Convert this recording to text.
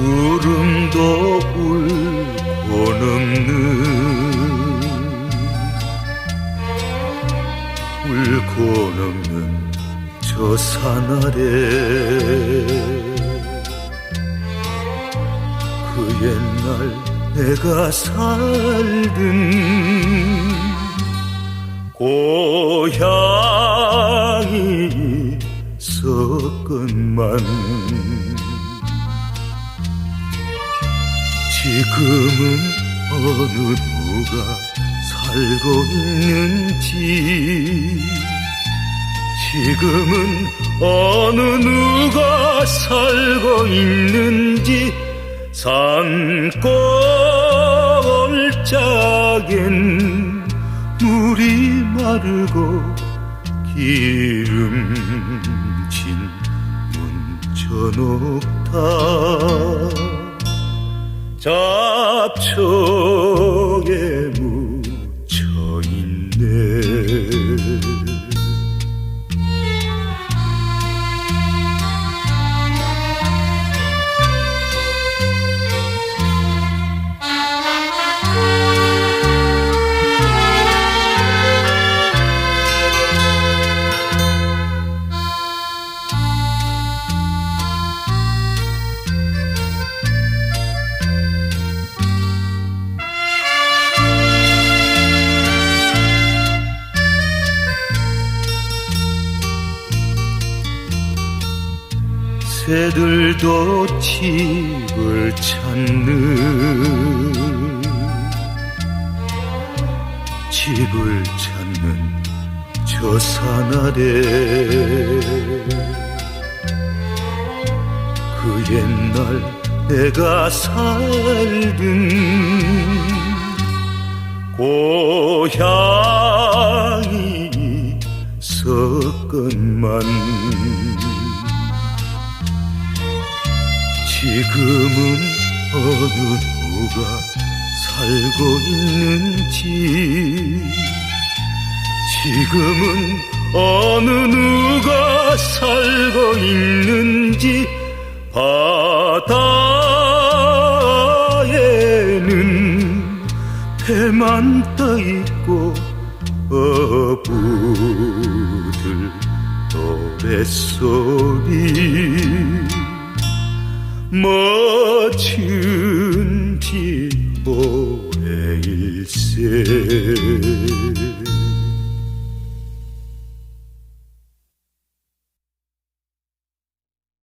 구름도 울고 넘는 울고 넘는 저 산 아래 그 옛날 내가 살던 고향이 있었건만 지금은 어느 누가 살고 있는지. 지금은 어느 누가 살고 있는지 산골 짝엔 물이 마르고 기름진 문천 옥탑 잡초에 묻혀 있네 새들도 집을 찾는 집을 찾는 저 산 아래 그 옛날 내가 살던 고향이 있었건만 지금은 어느 누가 살고 있는지. 지금은 어느 누가 살고 있는지 바다에는 배만 떠 있고 어부들 노랫소리 멋진 기보의 일세